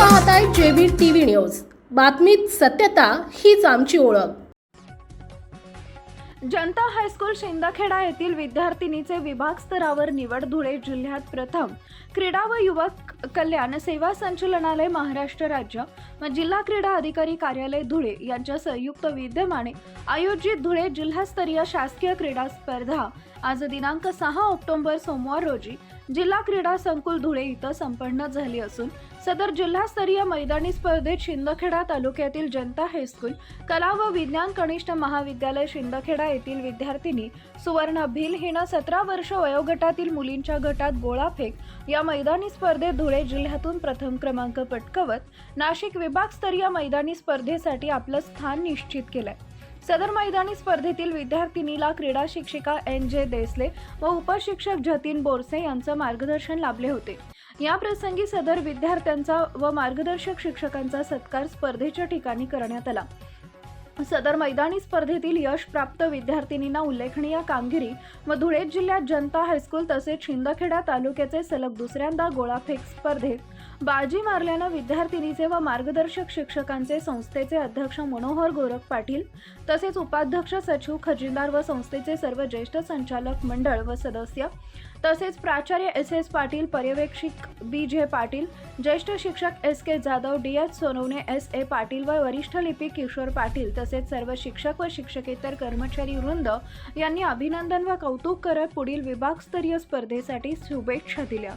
पाहताय आहे JB TV news. बातमीत सत्यता हीच आमची ओळख. जनता हायस्कूल शिंदखेडा येथील विद्यार्थिनीचे विभाग स्तरावर निवड धुळे जिल्ह्यात प्रथम. क्रीडा व युवक कल्याण सेवा संचलनालय महाराष्ट्र राज्य व जिल्हा क्रीडा अधिकारी कार्यालय धुळे यांच्या संयुक्त विद्यमाने आयोजित धुळे जिल्हास्तरीय शासकीय क्रीडा स्पर्धा. आज दिनांक सहा ऑक्टोबर सोमवार रोजी जिल्हा क्रीडा संकुल धुळे इथं संपन्न झाली असून सदर जिल्हास्तरीय मैदानी स्पर्धेत शिंदखेडा तालुक्यातील जनता हायस्कूल कला व विज्ञान कनिष्ठ महाविद्यालय शिंदखेडा येथील विद्यार्थिनी सुवर्ण भिल हिनं सतरा वर्ष वयोगटातील मुलींच्या गटात गोळाफेक या मैदानी स्पर्धेत धुळे जिल्ह्यातून प्रथम क्रमांक पटकवत नाशिक विभागस्तरीय मैदानी स्पर्धेसाठी आपलं स्थान निश्चित केलंय. सदर मैदानी स्पर्धेतील विद्यार्थिनीला क्रीडा शिक्षिका एन जे देसले व उपशिक्षक जतीन बोरसे यांचं मार्गदर्शन लाभले होते. या प्रसंगी सदर विद्यार्थ्यांचा व मार्गदर्शक शिक्षकांचा सत्कार स्पर्धेच्या ठिकाणी करण्यात आला. सदर मैदानी स्पर्धेतील यश प्राप्त विद्यार्थिनींना उल्लेखनीय कामगिरी व धुळे जिल्ह्यात जनता हायस्कूल तसेच शिंदखेडा तालुक्याचे सलग दुसऱ्यांदा गोळाफेक स्पर्धेत बाजी मारल्यानं विद्यार्थिनीचे व मार्गदर्शक शिक्षकांचे संस्थेचे अध्यक्ष मनोहर गोरख पाटील तसेच उपाध्यक्ष सचिव खजिनदार व संस्थेचे सर्व ज्येष्ठ संचालक मंडळ व सदस्य तसेच प्राचार्य एस एस पाटील पर्यवेक्षक बी जे पाटील ज्येष्ठ शिक्षक S K Jadhav D H Sonawane S A Patil व वरिष्ठ लिपिक किशोर पाटील तसेच सर्व शिक्षक व शिक्षकेतर कर्मचारी वृंद यांनी अभिनंदन व कौतुक करत पुढील विभागस्तरीय स्पर्धेसाठी शुभेच्छा दिल्या.